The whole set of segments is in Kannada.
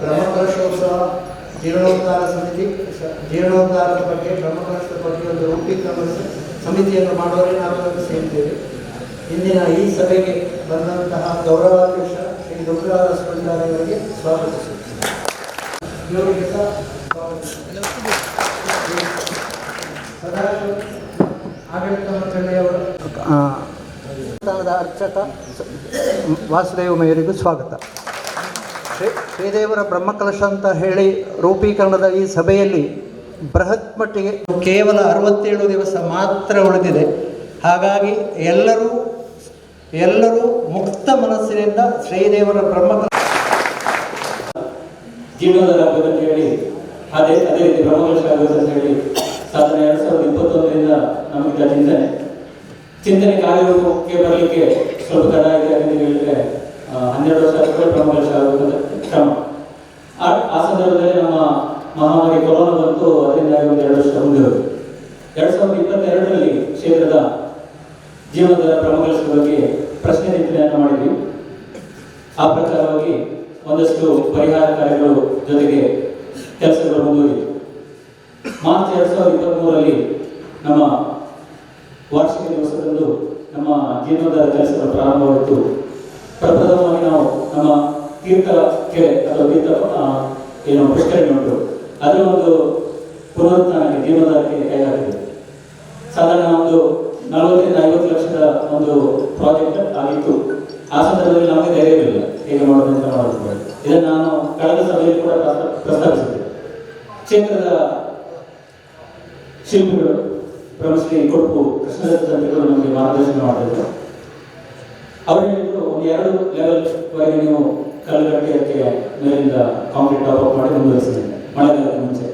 ಬ್ರಹ್ಮಕಲಶೋತ್ಸವ ಜೀರ್ಣೋದ್ಧಾರ ಸಮಿತಿ, ಜೀರ್ಣೋದ್ಧಾರದ ಬಗ್ಗೆ ಬ್ರಹ್ಮಕಲಶದ ಬಗ್ಗೆ ಒಂದು ರೂಪೀಕರಣ ಸಮಿತಿಯನ್ನು ಮಾಡುವವರೇ ನಾವೆಲ್ಲರೂ ಸೇರಿದ್ದೇವೆ. ಇಂದಿನ ಈ ಸಭೆಗೆ ಬಂದಂತಹ ಗೌರವಾಧ್ಯಕ್ಷ ಶ್ರೀ ದುರ್ಗಾ ಭಂಡಾರಿಯವರಿಗೆ ಸ್ವಾಗತಿಸುತ್ತೇನೆ ಆಡಳಿತ ಅರ್ಚಕ ವಾಸುದೇವ ಮೇಯರಿಗೂ ಸ್ವಾಗತ. ಶ್ರೀ ಶ್ರೀದೇವರ ಬ್ರಹ್ಮಕಲಶ ಅಂತ ಹೇಳಿ ರೂಪೀಕರಣದ ಈ ಸಭೆಯಲ್ಲಿ ಬೃಹತ್ ಮಟ್ಟಿಗೆ ಕೇವಲ ಅರವತ್ತೇಳು ದಿವಸ ಮಾತ್ರ ಉಳಿದಿದೆ. ಹಾಗಾಗಿ ಎಲ್ಲರೂ ಎಲ್ಲರೂ ಮುಕ್ತ ಮನಸ್ಸಿನಿಂದ ಶ್ರೀದೇವರ ಬ್ರಹ್ಮಕಲಶ ಜೀವನದ ಆಗಬೇಕಂತ ಹೇಳಿ ಅದೇ ಅದೇ ರೀತಿ ಬ್ರಹ್ಮಕಲಶ ಅಂತ ಹೇಳಿ ಸಾಧನೆ ಎರಡ್ ಸಾವಿರದ ಇಪ್ಪತ್ತೊಂದರಿಂದ ನಮಗಿದ್ದ ಚಿಂತನೆ. ಚಿಂತನೆ ಕಾರ್ಯರೂಪಕ್ಕೆ ಬರಲಿಕ್ಕೆ ಸ್ವಲ್ಪ ತಡ ಆಗಿದೆ ಅಂತ ಹೇಳಿದ್ರೆ ಹನ್ನೆರಡು ವರ್ಷ ಬ್ರಹ್ಮಕಲಶ ಕ್ರಮ ಆ ಸಂದರ್ಭದಲ್ಲಿ ನಮ್ಮ ಮಹಾಮಾರಿ ಕೊರೋನಾ ಬಂತು ಅದರಿಂದಾಗಿ ಒಂದು ಎರಡು ವರ್ಷ ಮುಂದೆ ಎರಡು ಸಾವಿರದ ಇಪ್ಪತ್ತೆರಡರಲ್ಲಿ ಕ್ಷೇತ್ರದ ಜೀವನದ ಪ್ರಮುಖ ಬಗ್ಗೆ ಪ್ರಶ್ನೆ ಚಿಂತನೆಯನ್ನು ಮಾಡಿದ್ವಿ. ಆ ಪ್ರಕಾರವಾಗಿ ಒಂದಷ್ಟು ಪರಿಹಾರ ಕಾರ್ಯಗಳು ಜೊತೆಗೆ ಕೆಲಸಗಳು ಮುಂದುವರಿಯಿತು ಮಾರ್ಚ್ ಎರಡು ಸಾವಿರದ ಇಪ್ಪತ್ತ್ಮೂರರಲ್ಲಿ ನಮ್ಮ ವಾರ್ಷಿಕ ದಿವಸದಂದು ನಮ್ಮ ಜೀವನದ ಕೆಲಸಗಳು ಪ್ರಾರಂಭವಾಯಿತು. ಪ್ರಪ್ರಥಮವಾಗಿ ನಾವು ನಮ್ಮ ತೀರ್ಥ ಕೆರೆ ಅಥವಾ ತೀರ್ಥ ಏನು ಪುಷ್ಕರಣಿ ಉಂಟು. ಅದರ ಒಂದು ಪುನರುತ್ಥಾನಕ್ಕೆ ಜೀರ್ಣೋದ್ಧಾರಕ್ಕೆ ಕೈಗಾರಿಕೆ ಸಾಧಾರಣ ಒಂದು ನಲವತ್ತರಿಂದ ಐವತ್ತು ಲಕ್ಷದ ಒಂದು ಪ್ರಾಜೆಕ್ಟ್ ಆಗಿತ್ತು. ಆ ಸಂದರ್ಭದಲ್ಲಿ ನಮಗೆ ಧೈರ್ಯವಿಲ್ಲ ಹೇಗೆ ಮಾಡೋದು ಅಂತ ಮಾಡೋದು ಇದನ್ನು ನಾನು ಕಳೆದ ಸಭೆಯಲ್ಲಿ ಕೂಡ ಪ್ರಸ್ತಾಪಿಸಿದೆ ಪ್ರಸ್ತಾಪಿಸಿದ್ದೆ. ಕ್ಷೇತ್ರದ ಶಿಲ್ಪಿಗಳು ಬ್ರಹ್ಮಶ್ರೀ ಕೊಡುಪು ಕೃಷ್ಣದತ್ತ ತಂತ್ರಿಗಳು ನಮಗೆ ಮಾರ್ಗದರ್ಶನ ಮಾಡಿದ್ರು. ಅವರು ಹೇಳಿದ್ರು, ಒಂದು ಎರಡು ಲೆವೆಲ್ ವರೆಗೆ ನೀವು ಕಲ್ಲುಗಟ್ಟಿಯಕ್ಕೆ ಮೇಲಿಂದ ಕಾಂಕ್ರೀಟ್ ಟಾಪ್ ಮಾಡಿ ಮುಂದುವರಿಸಿದೆ. ಮಳೆಗಾಲಕ್ಕೆ ಮುಂಚೆ.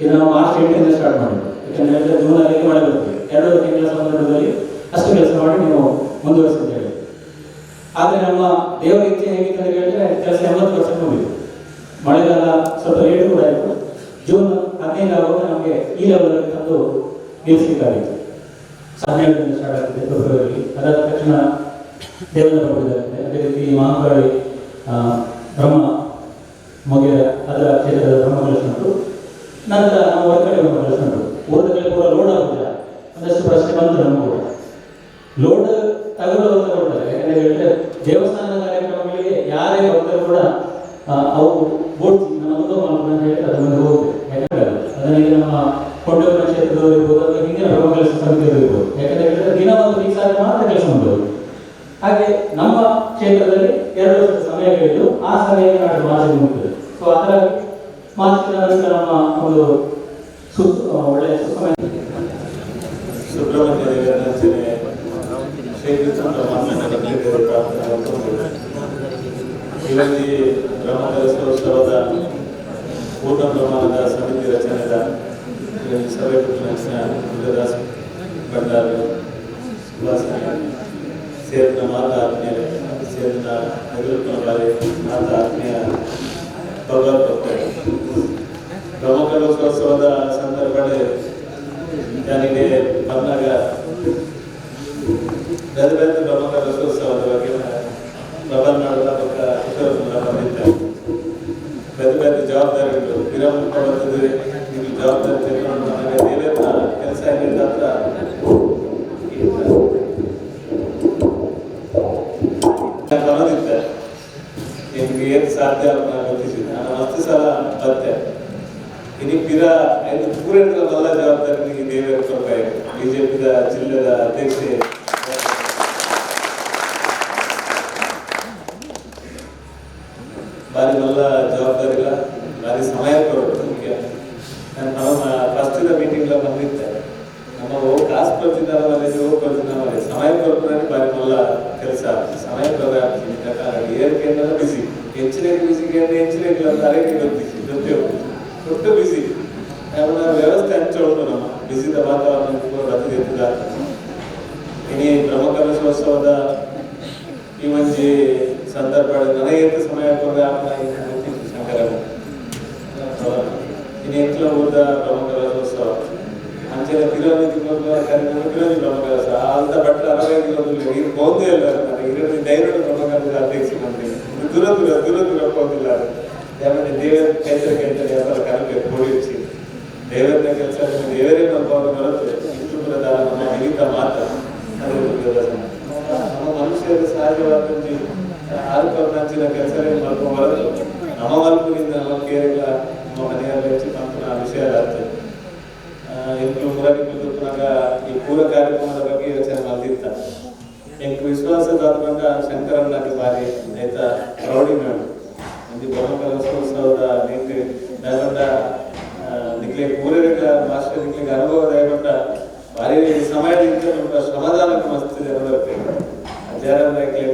ಇದು ನಾವು ಮಾರ್ಚ್ ಎಂಟರಿಂದ ಸ್ಟಾರ್ಟ್ ಮಾಡಿದ್ವಿ ಯಾಕಂದ್ರೆ ಹೇಳಿದ್ರೆ ಜೂನ್ ಅಲ್ಲಿ ಮಳೆ ಬರ್ತದೆ ಎರಡು ತಿಂಗಳ ಸಂದರ್ಭದಲ್ಲಿ ಅಷ್ಟು ಕೆಲಸ ಮಾಡಿ ನೀವು ಮುಂದುವರಿಸಿ ಆದರೆ ನಮ್ಮ ದೇವರ ಇಚ್ಛೆ ಹೇಗಿತ್ತು ಅಂತ ಹೇಳಿದ್ರೆ ಕೆಲಸ ಎಂಬತ್ತು ಪರ್ಸೆಂಟ್ ಮುಗಿತು ಮಳೆಗಾಲ ಸ್ವಲ್ಪ ಲೇಟ್ ಕೂಡ ಆಯಿತು. ಜೂನ್ ಹದಿನೈದು ಆಗುವಾಗ ನಮಗೆ ಈ ಲೆವೆಲ್ ತಂದು ನಿಲ್ಲಿಸಲಿಕ್ಕಾಗಿತ್ತು. ಹನ್ನೆರಡರಿಂದ ಸ್ಟಾರ್ಟ್ ಆಗ್ತದೆ ಫೆಬ್ರವರಿ ಅದಾದ ತಕ್ಷಣ ದೇವರ ಅದೇ ರೀತಿ ಮಹಾಕಾಳಿ ಬ್ರಹ್ಮ, ಮಗ, ಅದರ ಕ್ಷೇತ್ರದ ಬ್ರಹ್ಮಕಲಶ ಉಂಟು. ನಂತರ ನಾವು ಹೊರಗಡೆ ಉಂಟು. ಊರದಲ್ಲಿ ಕೂಡ ಲೋಡ್ ಆಗುದಿಲ್ಲ ಒಂದಷ್ಟು ಪ್ರಶ್ನೆ ಬಂತು ನಮ್ಮ ಕೂಡ. ಲೋಡ್ ತಗೊಳ್ಳೋದು ತಗೊಳ್ತಾರೆ ಯಾಕಂದರೆ ಹೇಳಿದ್ರೆ ದೇವಸ್ಥಾನ ಕಾರ್ಯಕ್ರಮಗಳಿಗೆ ಯಾರೇ ಭಕ್ತರು ಕೂಡ ಅವು ಬೋಡ್ಸಿ ನಮ್ಮ ಮುಂದೆ ಅಂತ ಹೇಳಿ ಅದ್ರ ಮುಂದೆ ಹೋಗುತ್ತೆ. ಯಾಕಂದ್ರೆ ಅದನ್ನ ಈಗ ನಮ್ಮ ಕೊಂಡೂರಿನ ಕ್ಷೇತ್ರದವರು ಅಥವಾ ಹಿಂದಿನ ಬ್ರಹ್ಮಕಲಶ ಸಮಿತಿಯವರು ಇರ್ಬೋದು ಯಾಕಂದ್ರೆ ಹೇಳಿದ್ರೆ ದಿನ ಒಂದು ಫಿಕ್ಸ್ ಆದ್ರೆ ಮಾತ್ರ ಕೆಲಸ ಉಂಟು. ಹಾಗೆ ನಮ್ಮ ಕ್ಷೇತ್ರದಲ್ಲಿ ಎರಡು ಸಮಯಗಳಿದ್ದು ಆ ನಾಡು ಮಾರ್ಚ್ ಮುಗಿತದೆ ಸೊ ಅದರ ಮಾರ್ಚಿನ ನಂತರ ನಮ್ಮ ಒಂದು ಸು ಒಳ್ಳೆಯ ಸುಸಮಯ ಸುಬ್ರಹ್ಮಣ್ಯ ದೇವರ ಅರ್ಚನೆ ಶ್ರೀಕೃಷ್ಣ ಮಾತನಾಡಿದ್ದೇವೆ ಪ್ರಾರ್ಥನೆ ಮಾಡ್ಕೊಂಡು ಇವತ್ತಿ ಬ್ರಹ್ಮಕಲಶೋತ್ಸವದ ಪೂರ್ಣ ಪ್ರಮಾಣದ ಸಮಿತಿ ರಚನೆದ ಸಭೆ ಕೃಷ್ಣ ದುರ್ಗದಾಸ್ ಭಂಡಾರಿ ಸೇರಿದ ಮಾತಾ ಆತ್ಮೀಯರೇ ಸೇರಿದ ನಿವೃತ್ತರಾಗಿ ಮಾತಾ ಆತ್ಮೀಯ ಭಗವತ್ ಭಕ್ತರೇ. ಬ್ರಹ್ಮಕಲಶೋತ್ಸವದ ಸಂದರ್ಭದಲ್ಲಿ ನನಗೆ ಬಂದಾಗ ಬೇರೆ ಬೇರೆ ಪ್ರಮುಖ ಐದು ಪೂರೈಸಿದ ಎಲ್ಲ ಜವಾಬ್ದಾರಿ ನಿಮಗೆ ದೇವೇಂದ್ರ ಕೊಡ್ಬೇಕು ಬಿಜೆಪಿದ ಜಿಲ್ಲೆದ ಅಧ್ಯಕ್ಷೆ ಬಾರಿ ಎಲ್ಲ ಜವಾಬ್ದಾರಿ ಇಲ್ಲ ಬಾರಿ ಸಮಯ ಕೊಡೋದು ಮುಖ್ಯ ನಾನು ನಮ್ಮ ಫಸ್ಟ್ ಮೀಟಿಂಗ್ ಬಂದಿದ್ದೆ ನಮ್ಮ ಹೋಗಿ ಕಾಸು ಬರ್ತಿದ್ದಾರ ಹೋಗಿ ಬರ್ತಿದ್ದಾರ ಸಮಯ ಕೊಡ್ತಾರೆ ಬಾರಿ ಎಲ್ಲ ಕೆಲಸ ಸಮಯ ಕೊಡೋದು ಏರಿಕೆ ಅನ್ನೋದು ಬಿಸಿ ಹೆಚ್ಚಿನ ಬಿಸಿಗೆ ಹೆಚ್ಚಿನ ಇಲ್ಲ ಅಂತ ಅರೇಕೆ ಬಿಸಿ ಜೊತೆ ಒಟ್ಟು ಬಿಸಿ ಅವನ ವ್ಯವಸ್ಥೆ ಹಂಚೋದು ನಮ್ಮ ಬಿಸಿದ ವಾತಾವರಣ ರದ್ದು ಎತ್ತಿದ ಇನಿ ಬ್ರಹ್ಮಕಲಶೋತ್ಸವದ ಈ ಒಂಜಿ ಸಂದರ್ಭ ನನಗೆ ಎಂತ ಸಮಯ ಕೊಡದೆ ಶಂಕರ ಇನ್ನು ಎಂಟ್ಲ ಊದ ಬ್ರಹ್ಮಕಲಶೋತ್ಸವ ಅಂಚೆನ ತಿರುವನಿತಿ ಕಾರ್ಯಕ್ರಮ ತಿರುವನಿ ಬ್ರಹ್ಮಕಲಶ ಅಂತ ಬಟ್ಟ ಅರವೈದು ಇರೋದಿಲ್ಲ ಇದು ಬಹುದೇ ಇಲ್ಲ ನನಗೆ ಇರೋದು ಧೈರ್ಯ ಬ್ರಹ್ಮಕಲಶ ಅಧ್ಯಕ್ಷ ಮಂತ್ರಿ ಇದು ದೂರ ದೂರ ದೂರ ದೂರ ಹೋಗಿಲ್ಲ ದೇವರ ಕೈತರೆ ಕೈತರೆ ಯಾವಾಗ ಕರಬೇಕು ಕೂಡಿಸಿ ದೇವರ ಮನುಷ್ಯರ ಸಹಜವಾದ ಆಲ್ಪರ್ನಾಂಚಿನ ಕೆಲಸವೇ ಮಲ್ಪ ಹೊರತು ನಮ್ಮ ಮಲ್ಪದಿಂದ ನಮ್ಮ ಕೇರಳ ನಮ್ಮ ಮನೆಯಲ್ಲಿ ಹೆಚ್ಚು ಪಂಪನ ವಿಷಯ ಆಗ್ತದೆ ಎಂಟು ಮುರಳಿಗೆ ತುಪ್ಪನಾಗ ಈ ಪೂರ ಕಾರ್ಯಕ್ರಮದ ಬಗ್ಗೆ ಯೋಚನೆ ಮಾಡ್ತಿತ್ತ ಎಂಕ್ ವಿಶ್ವಾಸದಾತ್ಮಕ ಶಂಕರಣ್ಣಗೆ ಬಾರಿ ಆಯ್ತಾ ಪ್ರೌಢಿ ಮೇಳು ಒಂದು ಬ್ರಹ್ಮಕಲಶೋತ್ಸವದ ನಿಂಗೆ ದಯಗೊಂಡ ನಿಕ್ಲೆ ಪೂರಕ ಮಾಸ್ಟರ್ ನಿಕ್ಲಿಗೆ ಅನುಭವ ದಯಗೊಂಡ ಭಾರಿ ಸಮಯದಿಂದ ನಮ್ಮ ಶ್ರಮದಾನಕ್ಕೆ ಮಸ್ತಿದೆ ಬರುತ್ತೆ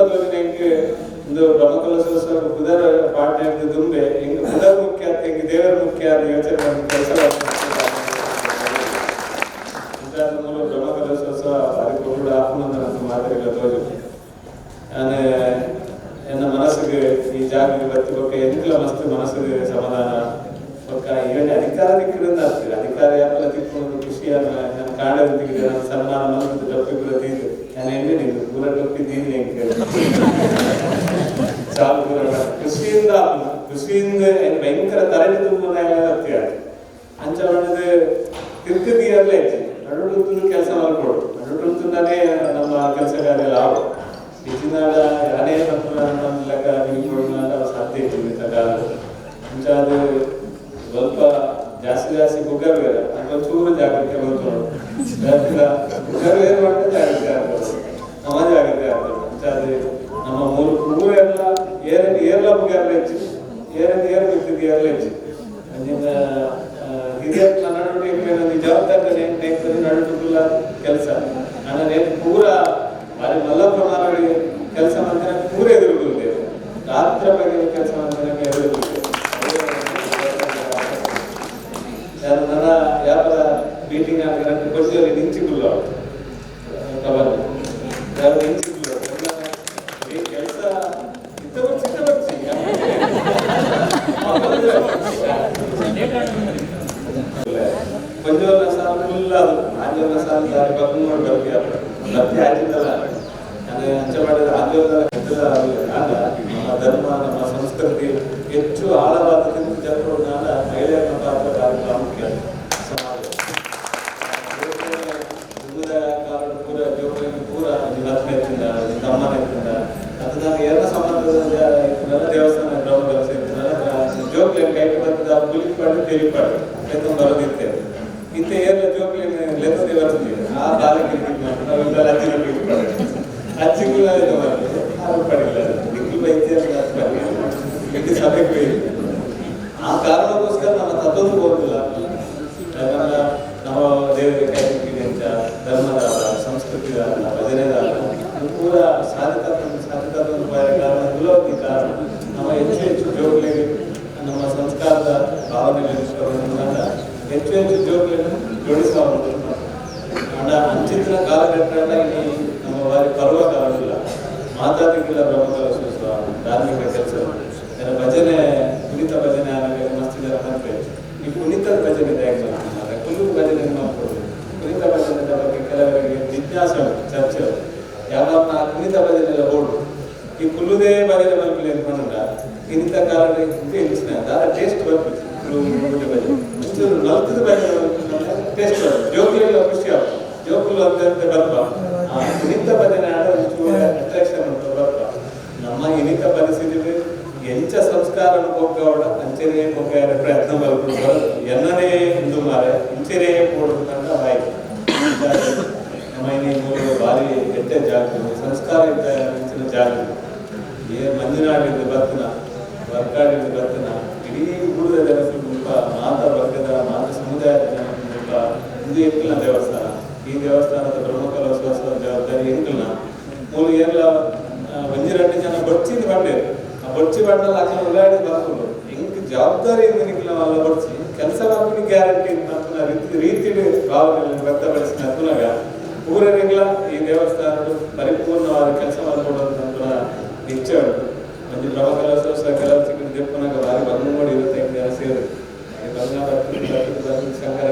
ಮುಲ್ಪದಲ್ಲಿ ಹೆಂಗೆ ಒಂದು ಬ್ರಹ್ಮಕಲಶೋತ್ಸವ ಕುದರ ಪಾಠ ದುಂಬೆ ಹಿಂಗೆ ಕುದರ್ ಮುಖ್ಯ ಅಂತ ಹಿಂಗೆ ದೇವರ ಮುಖ್ಯ ಅಂತ ಯೋಚನೆ ಮಾಡಿ ಕೆಲಸ ಇದಾದ ಮೂಲ ಬ್ರಹ್ಮಕಲಶೋತ್ಸವ ಅದಕ್ಕೆ ಕೂಡ ಆತ್ಮಂದ ನಮ್ಮ ಮಾತುಗಳ ತೋಜು ನಾನು ನನ್ನ ಮನಸ್ಸಿಗೆ ಈ ಜಾಗಕ್ಕೆ ಬತ್ತಿ ಬಗ್ಗೆ ಎಂತಿಲ್ಲ ಮಸ್ತ್ ಮನಸ್ಸಿಗೆ ಸಮಾಧಾನ ಅಂಚ ಅದು ಸ್ವಲ್ಪ ಜಾಸ್ತಿ ಜಾಸ್ತಿ ಕುಕ್ಕರ್ ಬೇರೆ ಅಂತ ಚೂರು ಜಾಗ್ರತೆ ಬಂತು ಕುಕ್ಕರ್ ಬೇರೆ ಮಾಡಿದ್ರೆ ಜಾಗ್ರತೆ ಆಗ್ತದೆ ನಮ್ಮ ಜಾಗ್ರತೆ ಆಗ್ತದೆ ಮುಂಚೆ ಅದು ನಮ್ಮ ಮೂರು ಊರು ಎಲ್ಲ ಏರ ಏರ್ಲ ಬುಗ್ಗರ್ ಹೆಚ್ಚು. ಏರ ಏರ್ ಬಿಟ್ಟಿದ್ದು ಏರ್ಲ ಹೆಚ್ಚು. ಅಂದಿನ ಹಿರಿಯ ನನ್ನೊಟ್ಟಿಗೆ ನನ್ನ ಜವಾಬ್ದಾರಿ ನೇಗ್ತದೆ ನಡುಟುಲ್ಲ ಕೆಲಸ? ನನ್ನ ನೇತ್ ಪೂರ ಬಾರಿ ಮಲ್ಲ ಪ್ರಮಾಣಗಳಿಗೆ ಕೆಲಸ ಮಾಡಿದ್ರೆ ಪೂರ ಎದುರುಗುತ್ತೇವೆ ರಾತ್ರ ಬಗ್ಗೆ ಕೆಲಸ ಎದುರುಗುತ್ತೇವೆ ಮೀಟಿಂಗ್ ಆಗಿ ನನ್ನ ಕೊಡ್ತೀವಿ ನಿಂಚಿಗುಲ್ಲ ಕಬಲ್ ಯಾರು ನಿಂಚಿಗುಲ್ಲ ಈ ಕೆಲಸ ಇದ್ದವರು ಚಿಕ್ಕವರ್ಸಿ ಕೊಂಚವನ್ನ ಸಾಲ ಫುಲ್ ಅದು ಆಂಜೋಲ ಸಾಲ ದಾರಿ ಪಕ್ಕ ನೋಡಿ ಲಭ್ಯ ಆಗಿದ್ದಲ್ಲ ನಾನು ಅಂಚೆ ಮಾಡಿದ ಆಂಜೋಲ ಆಗ ನಮ್ಮ ಧರ್ಮ ನಮ್ಮ ಸಭೆಗೆ ಹೋಯಿಲ್ಲ ಆ ಕಾರಣಕ್ಕೋಸ್ಕರ ನಮ್ಮ ತತ್ವದ ಹೋಗುದಿಲ್ಲ ಯಾಕಂದ್ರೆ ನಮ್ಮ ದೇವರಿಗೆ ಕೈ ಮುಟ್ಟಿದೆ ಅಂತ ಧರ್ಮದಾರ ಸಂಸ್ಕೃತಿದಾರ ಭಜನೆದಾರ ಇದು ಪೂರ ಸಾಧಿತ ಸಾಧಿತ ಕಾರಣ ಕುಲವತಿ ಕಾರಣ ನಮ್ಮ ಹೆಚ್ಚು ಹೆಚ್ಚು ಜೋಗ್ಲಿಗೆ ನಮ್ಮ ಸಂಸ್ಕಾರದ ಭಾವನೆ ಮೂಲಕ ಹೆಚ್ಚು ಹೆಚ್ಚು ಜೋಗ್ಲಿಯನ್ನು ಜೋಡಿಸುವ ಅಣ್ಣ ಅಂಚಿನ ಕಾಲಘಟ್ಟ ಇಲ್ಲಿ ನಮ್ಮ ಬಾರಿ ಪರ್ವ ಕಾಲವಿಲ್ಲ ಮಾತಾಡಲಿಕ್ಕಿಲ್ಲ ಬ್ರಹ್ಮಕಲಶೋತ್ಸವ ಧಾರ್ಮಿಕ ಕೆಲಸ ಭಜನೆ ಕುಣಿತ ಭಜನೆ ಆಮೇಲೆ ಮಸ್ತಿದರ ಮತ್ತೆ ಈ ಕುಣಿತದ ಭಜನೆ ಹೇಗೆ ಮಾಡ್ತಾರೆ ಕುಲು ಭಜನೆ ಮಾಡ್ಬೋದು ಕುಣಿತ ಭಜನೆದ ಬಗ್ಗೆ ಕೆಲವರಿಗೆ ಜಿಜ್ಞಾಸೆ ಉಂಟು, ಚರ್ಚೆ ಉಂಟು. ಯಾವಾಗ ಆ ಕುಣಿತ ಭಜನೆ ಎಲ್ಲ ಓಡು ಈ ಕುಲುದೇ ಭಜನೆ ಬರ್ಪಿಲ್ಲ ಅನ್ಕೊಂಡ ಕುಣಿತ ಕಾರಣ ಇಲ್ಲಿನ ದಾರ ಟೇಸ್ಟ್ ಬರ್ಬೇಕು ಕುಲ್ಲು ಭಜನೆ. ಒಂಚೂರು ನಲ್ತದ ಭಜನೆ ಟೇಸ್ಟ್ ಬರ್ತದೆ ಜೋಕುಲೆಲ್ಲ ಖುಷಿ ಆಗ್ತದೆ ಜೋಕುಲು ಅಂತ ಬರ್ಪ. ಕುಣಿತ ಭಜನೆ ಆಡ ಒಂಚೂರು ಅಟ್ರಾಕ್ಷನ್ ಉಂಟು ಬರ್ಪ. ನಮ್ಮ ಇನಿತ ಪರಿಸ್ಥಿತಿ ಎಂಚ ಸಂಸ್ಕಾರ ಹೋಗವಡ ಅಂಚನೆ ಹೋಗ್ಯಾರ ಪ್ರಯತ್ನ ಬರ್ಬಿಟ್ಟು ಎನ್ನನೇ ಹಿಂದೂ ಮಾರೆ ಇಂಚನೆ ಕೊಡ್ಬೇಕಂತ ಮೂರು ಬಾರಿ ಕೆಟ್ಟ ಜಾಗ, ಸಂಸ್ಕಾರ ಇದ್ದ ಇಂಚಿನ ಜಾಗ. ಏ ಮಂಜುನಾಡಿಂದ ಬರ್ತನ ವರ್ಕಾಡಿಂದ ಬರ್ತನ ಇಡೀ ಉಳಿದ ಜನಕ್ಕೆ ಮಾತ್ರ ಮಾತ ವರ್ಗದ ಮಾತ ಸಮುದಾಯದ ಜನಕ್ಕೆ ಮುಲ್ಪ ಇದು ದೇವಸ್ಥಾನ. ಈ ದೇವಸ್ಥಾನದ ಬ್ರಹ್ಮಕಲೋತ್ಸವ ಜವಾಬ್ದಾರಿ ಇರ್ಲಿಲ್ಲ ಮೂಲ ಎಲ್ಲ ಒಂಜಿ ಜನ ಬಡ್ಚಿಂದು ಬಂಡೆ ಆ ಬಡ್ಚಿ ಬಂಡಲ್ಲ ಹಾಕಿ ಉಳ್ಳಾಡಿ ಬರ್ಕೊಂಡು ಹೆಂಗ್ ಜವಾಬ್ದಾರಿಯಿಂದ ನಿಖಿಲ ವಲ್ಲ ಬಡಿಸಿ ಕೆಲಸ ಮಾಡ್ತೀನಿ ಗ್ಯಾರಂಟಿ ಅಂತ ರೀತಿ ರೀತಿ ಭಾವನೆಗಳನ್ನು ವ್ಯಕ್ತಪಡಿಸಿದ ಅನುನಾಗ ಊರರಿಗೆಲ್ಲ ಈ ದೇವಸ್ಥಾನಗಳು ಪರಿಪೂರ್ಣವಾದ ಕೆಲಸ ಮಾಡಿಕೊಡುವಂತ ನಿಶ್ಚಯ ಉಂಟು ಒಂದು ಪ್ರಮುಖ ಕೆಲಸ ಕೆಲವು ಚಿಕ್ಕ ದೆಪ್ಪನಾಗ ಭಾರಿ ಬಂದು ನೋಡಿ ಇರುತ್ತೆ ಜನ ಸೇರು ಈ ಬಂಗಾರ ಶಂಕರ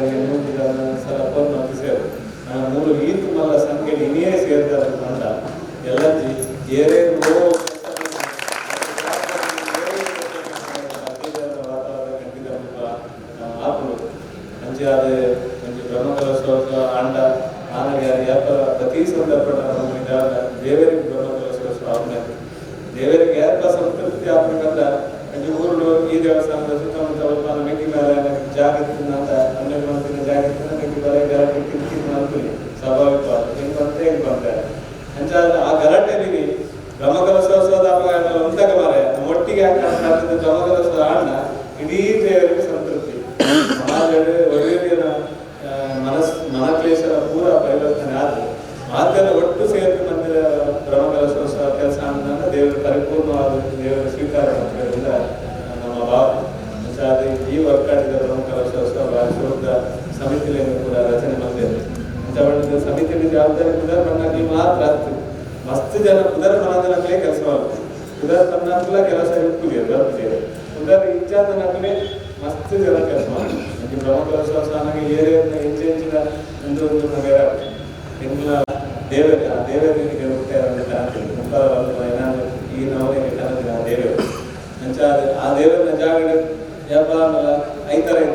ಸಂತೃಪ್ತಿ ಆಪನಕಂದ ಅಂಚೆ ಊರುಡು ಈ ದೇವಸ್ಥಾನದ ಸುತ್ತಮುತ್ತ ನಾನು ಮೆಕ್ಕಿ ಮೇಲೆ ಜಾಗತ್ತಿನ ಅಂತ ಹನ್ನೆರಡು ಮಂದಿನ ಜಾಗತ್ತಿನ ಮೆಕ್ಕಿ ಬರ ಗಲಾಟೆ ಕಿರಿಕಿರಿ ಅಂತೀನಿ ಸ್ವಾಭಾವಿಕವಾದ ಹೆಂಗ್ ಆ ಗಲಾಟೆಯಲ್ಲಿ ಬ್ರಹ್ಮಕಲಶೋತ್ಸವದ ಅಪಘಾತ ಮಾರೆ ಒಟ್ಟಿಗೆ ಬ್ರಹ್ಮಕಲಶೋತ್ಸವ ಆಂಡ ಇಡೀ ಜನ ಪುದರ್ ಮನದಲ್ಲೇ ಕೆಲಸ ಮಾಡ್ತಾರೆ ಪುದರ್ ತನ್ನ ಕೆಲಸ ಇರ್ತೀವಿ ಪುದರ್ ಇಚ್ಛಾದನಕ್ಕೇ ಮಸ್ತ್ ಜನ ಕೆಲಸ ಮಾಡ್ತಾರೆ ಈ ಬ್ರಹ್ಮಕಲಶೋತ್ಸವನಾಗ ಏರಿಯಾದ ಹೆಂಚು ಹೆಂಚಿನ ಒಂದು ಒಂದು ನಗರ ಹೆಂಗಿನ ದೇವರ ಆ ದೇವರಿಗೆ ಹುಟ್ಟಾರಂತ ಕಾಣ್ತೀವಿ ಮುಖ ಏನಾದ್ರು ಈ ನವನಿಗೆ ಕಾಣ್ತೀವಿ ಆ ದೇವರು ಅಂಚ ಅದು ಆ ದೇವರನ್ನ ಜಾಗ ಯಾಪ ಐತರ ಐತ